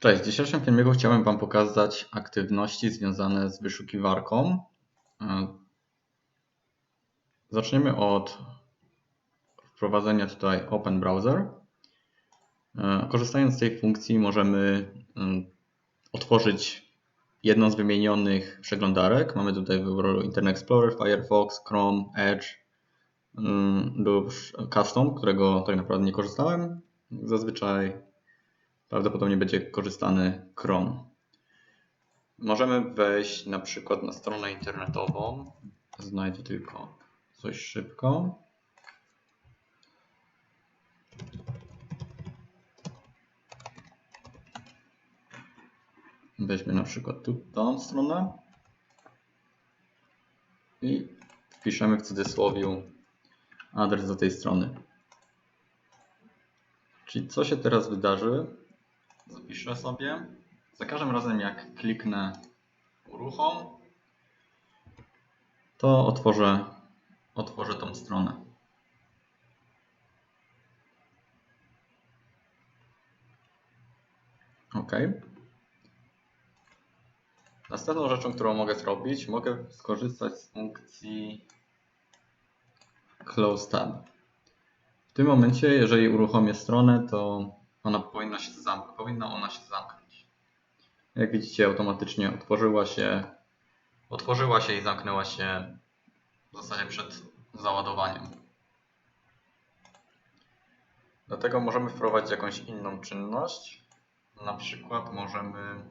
Cześć, w dzisiejszym filmiku chciałem Wam pokazać aktywności związane z wyszukiwarką. E, Zaczniemy od wprowadzenia tutaj Open Browser. E, Korzystając z tej funkcji możemy mm, otworzyć jedną z wymienionych przeglądarek. Mamy tutaj wybór Internet Explorer, Firefox, Chrome, Edge mm, lub Custom, którego tak naprawdę nie korzystałem. Zazwyczaj prawdopodobnie będzie korzystany Chrome. Możemy wejść na przykład na stronę internetową. Znajdę tylko coś szybko. Weźmy na przykład tu tą stronę i wpiszemy w cudzysłowie adres do tej strony. Czyli co się teraz wydarzy? Zapiszę sobie. Za każdym razem jak kliknę uruchom, to otworzę, otworzę tą stronę. OK. Następną rzeczą, którą mogę zrobić, mogę skorzystać z funkcji Close Tab. W tym momencie, jeżeli uruchomię stronę, to ona powinna się zamknąć. Powinna ona się zamknąć. Jak widzicie, automatycznie otworzyła się, otworzyła się i zamknęła się w zasadzie przed załadowaniem. Do tego możemy wprowadzić jakąś inną czynność. Na przykład możemy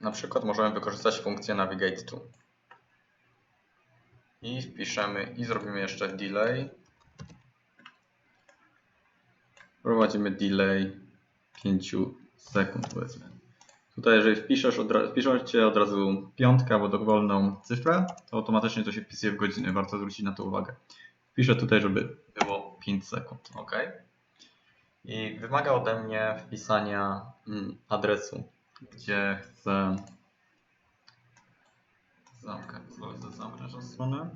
na przykład możemy wykorzystać funkcję Navigate to i wpiszemy i zrobimy jeszcze delay. Prowadzimy delay 5 sekund powiedzmy. Tutaj jeżeli wpiszesz od, wpiszecie od razu piątkę albo dowolną cyfrę, to automatycznie to się wpisuje w godziny. Warto zwrócić na to uwagę. Wpiszę tutaj, żeby było 5 sekund. OK. I wymaga ode mnie wpisania mm, adresu, gdzie chcę Zamknę, zamknąć tą stronę.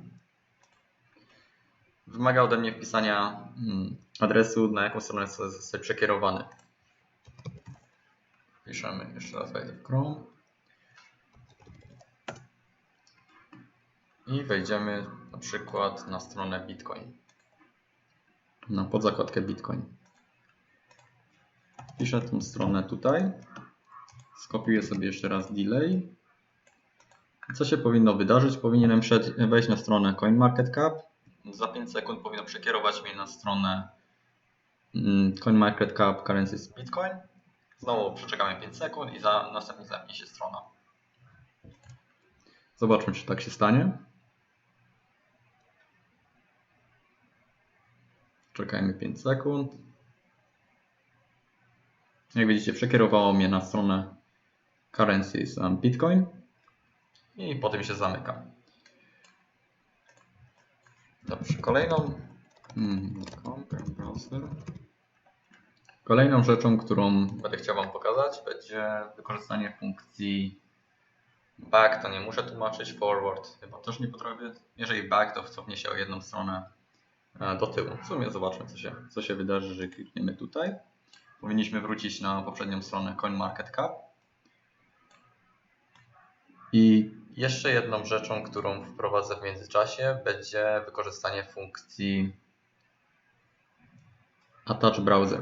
Wymaga ode mnie wpisania mm, adresu, na jaką stronę zostać przekierowany. Piszemy jeszcze raz wejdę w Chrome. I wejdziemy na przykład na stronę Bitcoin. Na podzakładkę Bitcoin. Piszę tą stronę tutaj. Skopiuję sobie jeszcze raz delay co się powinno wydarzyć? Powinienem wejść na stronę CoinMarketCap. Za 5 sekund powinno przekierować mnie na stronę mm, CoinMarketCap Currencies Bitcoin. Znowu przeczekamy 5 sekund i za, następnie zamknie się strona. Zobaczmy, czy tak się stanie. Czekajmy 5 sekund. Jak widzicie, przekierowało mnie na stronę Currencies Bitcoin i potem się zamyka. Dobrze, kolejną hmm, Kolejną rzeczą, którą będę chciał Wam pokazać, będzie wykorzystanie funkcji back, to nie muszę tłumaczyć, forward chyba też nie potrafię. Jeżeli back, to cofnie się o jedną stronę e, do tyłu. W sumie zobaczmy, co się, co się wydarzy, że klikniemy tutaj. Powinniśmy wrócić na poprzednią stronę CoinMarketCap. I jeszcze jedną rzeczą, którą wprowadzę w międzyczasie, będzie wykorzystanie funkcji Attach Browser.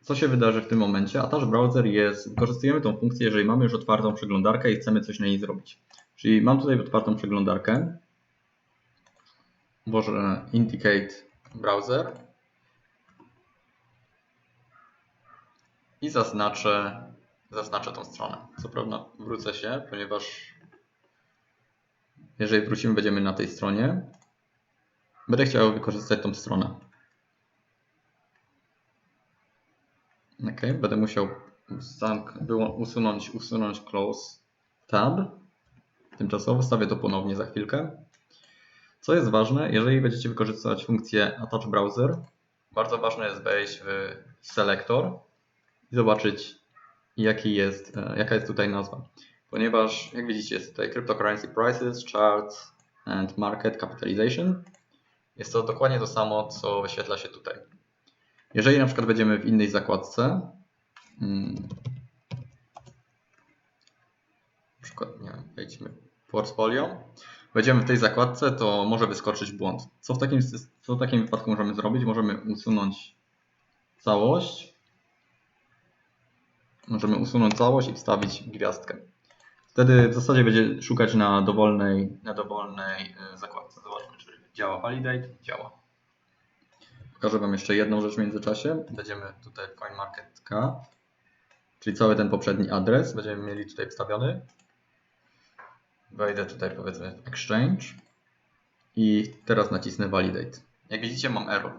Co się wydarzy w tym momencie? Attach Browser jest, wykorzystujemy tą funkcję, jeżeli mamy już otwartą przeglądarkę i chcemy coś na niej zrobić. Czyli mam tutaj otwartą przeglądarkę, włożę Indicate Browser i zaznaczę zaznaczę tą stronę. Co prawda wrócę się, ponieważ jeżeli wrócimy, będziemy na tej stronie. Będę chciał wykorzystać tą stronę. Ok, będę musiał usunąć, usunąć close tab. Tymczasowo stawię to ponownie za chwilkę. Co jest ważne, jeżeli będziecie wykorzystywać funkcję Attach Browser, bardzo ważne jest wejść w selektor i zobaczyć jaki jest, e, jaka jest tutaj nazwa. Ponieważ, jak widzicie, jest tutaj Cryptocurrency Prices, Charts and Market Capitalization. Jest to dokładnie to samo, co wyświetla się tutaj. Jeżeli na przykład będziemy w innej zakładce, mm, na przykład, nie wiem, w portfolio, będziemy w tej zakładce, to może wyskoczyć błąd. Co w takim, co w takim wypadku możemy zrobić? Możemy usunąć całość. Możemy usunąć całość i wstawić gwiazdkę. Wtedy w zasadzie będzie szukać na dowolnej, na dowolnej e, zakładce. Zobaczmy, czy działa Validate. Działa. Pokażę Wam jeszcze jedną rzecz w międzyczasie. Będziemy tutaj w CoinMarketCap, czyli cały ten poprzedni adres będziemy mieli tutaj wstawiony. Wejdę tutaj powiedzmy w Exchange i teraz nacisnę Validate. Jak widzicie mam error.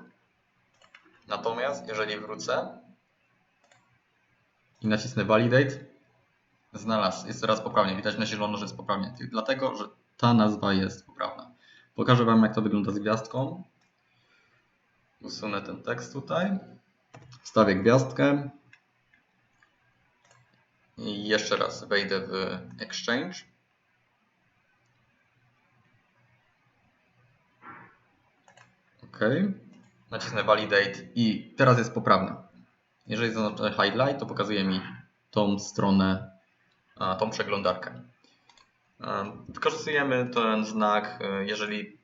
Natomiast jeżeli wrócę i nacisnę Validate, znalazł, jest teraz poprawnie. Widać na zielono, że jest poprawnie. Dlatego, że ta nazwa jest poprawna. Pokażę Wam, jak to wygląda z gwiazdką. Usunę ten tekst tutaj. Wstawię gwiazdkę. I jeszcze raz wejdę w Exchange. OK. Nacisnę Validate i teraz jest poprawna. Jeżeli zaznaczę Highlight, to pokazuje mi tą stronę, tą przeglądarkę. Wykorzystujemy ten znak, e, jeżeli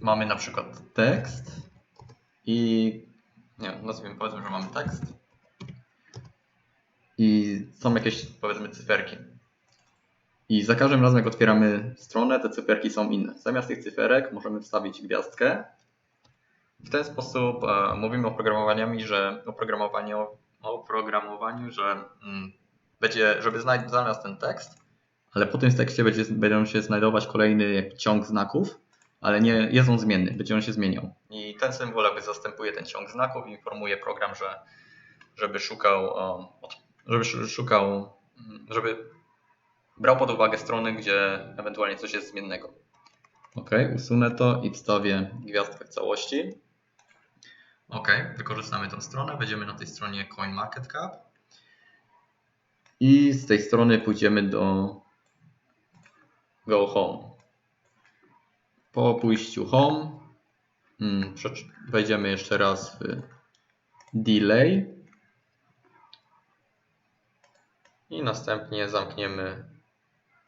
mamy na przykład tekst i nie nazwijmy, powiedzmy, że mamy tekst i są jakieś powiedzmy cyferki. I za każdym razem jak otwieramy stronę, te cyferki są inne. Zamiast tych cyferek możemy wstawić gwiazdkę. W ten sposób e, mówimy o programowaniu, że oprogramowaniu, oprogramowaniu, że mm, będzie, żeby znaleźć ten tekst, ale po tym tekście będzie, będą się znajdować kolejny ciąg znaków, ale nie jest on zmienny, będzie on się zmieniał. I ten symbol jakby zastępuje ten ciąg znaków i informuje program, że żeby szukał, żeby szukał, żeby brał pod uwagę strony, gdzie ewentualnie coś jest zmiennego. Ok, usunę to i wstawię gwiazdkę w całości. Ok, wykorzystamy tę stronę, będziemy na tej stronie CoinMarketCap i z tej strony pójdziemy do Go Home. Po pójściu Home hmm, wejdziemy jeszcze raz w Delay i następnie zamkniemy,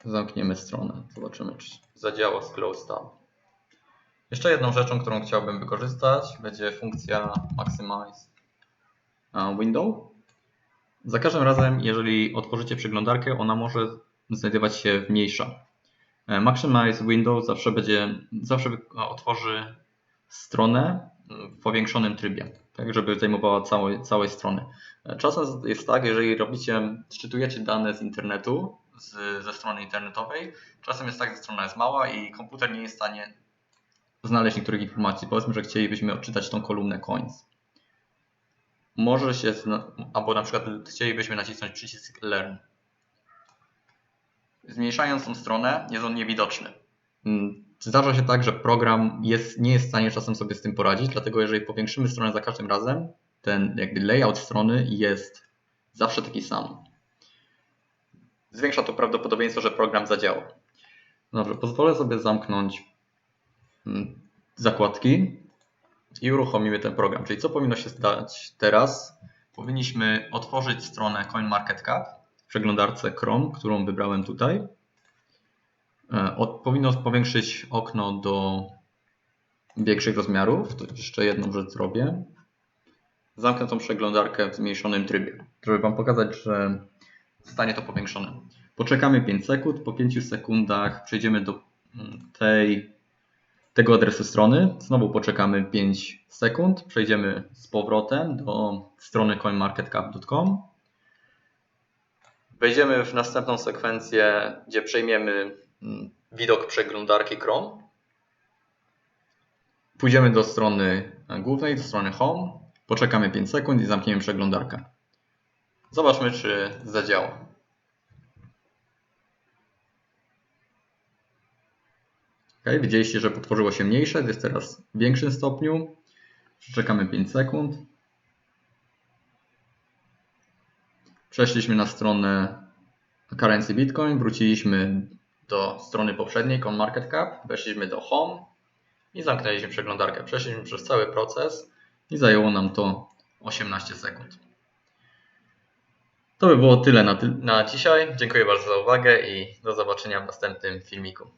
zamkniemy stronę. Zobaczymy, czy zadziała z Close Tab. Jeszcze jedną rzeczą, którą chciałbym wykorzystać, będzie funkcja Maximize Window. Za każdym razem, jeżeli otworzycie przeglądarkę, ona może znajdować się mniejsza. E, Maximize Windows zawsze będzie, zawsze otworzy stronę w powiększonym trybie, tak żeby zajmowała całej, całej strony. E, czasem jest tak, jeżeli robicie, szczytujecie dane z internetu, z, ze strony internetowej, czasem jest tak, że strona jest mała i komputer nie jest w stanie znaleźć niektórych informacji. Powiedzmy, że chcielibyśmy odczytać tą kolumnę coins. Może się, albo na przykład chcielibyśmy nacisnąć przycisk learn zmniejszając tą stronę, jest on niewidoczny. Mm, zdarza się tak, że program jest, nie jest w stanie czasem sobie z tym poradzić, dlatego jeżeli powiększymy stronę za każdym razem, ten jakby layout strony jest zawsze taki sam. Zwiększa to prawdopodobieństwo, że program zadziała. Dobrze, pozwolę sobie zamknąć zakładki i uruchomimy ten program. Czyli co powinno się stać teraz? Powinniśmy otworzyć stronę CoinMarketCap przeglądarce Chrome, którą wybrałem tutaj. E, powinno powiększyć okno do większych rozmiarów. To jeszcze jedną rzecz zrobię. Zamknę tą przeglądarkę w zmniejszonym trybie, żeby Wam pokazać, że zostanie to powiększone. Poczekamy 5 sekund. Po 5 sekundach przejdziemy do mm, tej, tego adresu strony. Znowu poczekamy 5 sekund. Przejdziemy z powrotem do strony coinmarketcap.com Wejdziemy w następną sekwencję, gdzie przejmiemy mm, widok przeglądarki Chrome. Pójdziemy do strony głównej, do strony Home. Poczekamy 5 sekund i zamkniemy przeglądarkę. Zobaczmy, czy zadziała. Ok, widzieliście, że potworzyło się mniejsze, jest teraz w większym stopniu. Czekamy 5 sekund. Przeszliśmy na stronę Currency Bitcoin, wróciliśmy do strony poprzedniej, CoinMarketCap, weszliśmy do Home i zamknęliśmy przeglądarkę. Przeszliśmy przez cały proces i zajęło nam to 18 sekund. To by było tyle na, ty na dzisiaj. Dziękuję bardzo za uwagę i do zobaczenia w następnym filmiku.